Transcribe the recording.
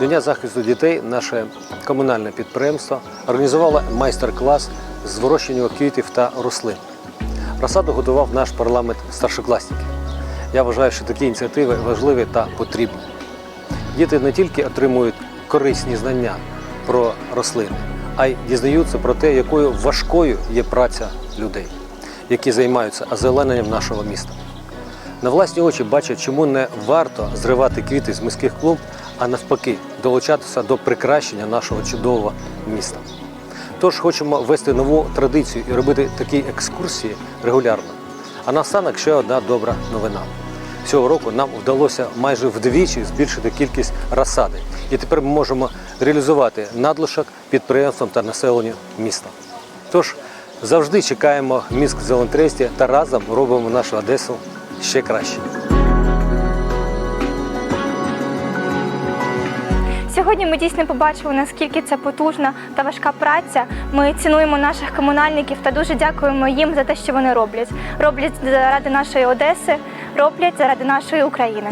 До Дня захисту дітей наше комунальне підприємство організувало майстер-клас з вирощування квітів та рослин. Розсаду готував наш парламент старшокласників. Я вважаю, що такі ініціативи важливі та потрібні. Діти не тільки отримують корисні знання про рослини, а й дізнаються про те, якою важкою є праця людей, які займаються озелененням нашого міста. На власні очі бачать, чому не варто зривати квіти з міських клумб, а навпаки, долучатися до прикращення нашого чудового міста. Тож хочемо ввести нову традицію і робити такі екскурсії регулярно. А наостанок ще одна добра новина. Цього року нам вдалося майже вдвічі збільшити кількість розсади. І тепер ми можемо реалізувати надлишок підприємствам та населенню міста. Тож завжди чекаємо міськ Зелентресті та разом робимо нашу Одесу ще краще. Сьогодні ми дійсно побачили, наскільки це потужна та важка праця. Ми цінуємо наших комунальників та дуже дякуємо їм за те, що вони роблять. Роблять заради нашої Одеси, роблять заради нашої України.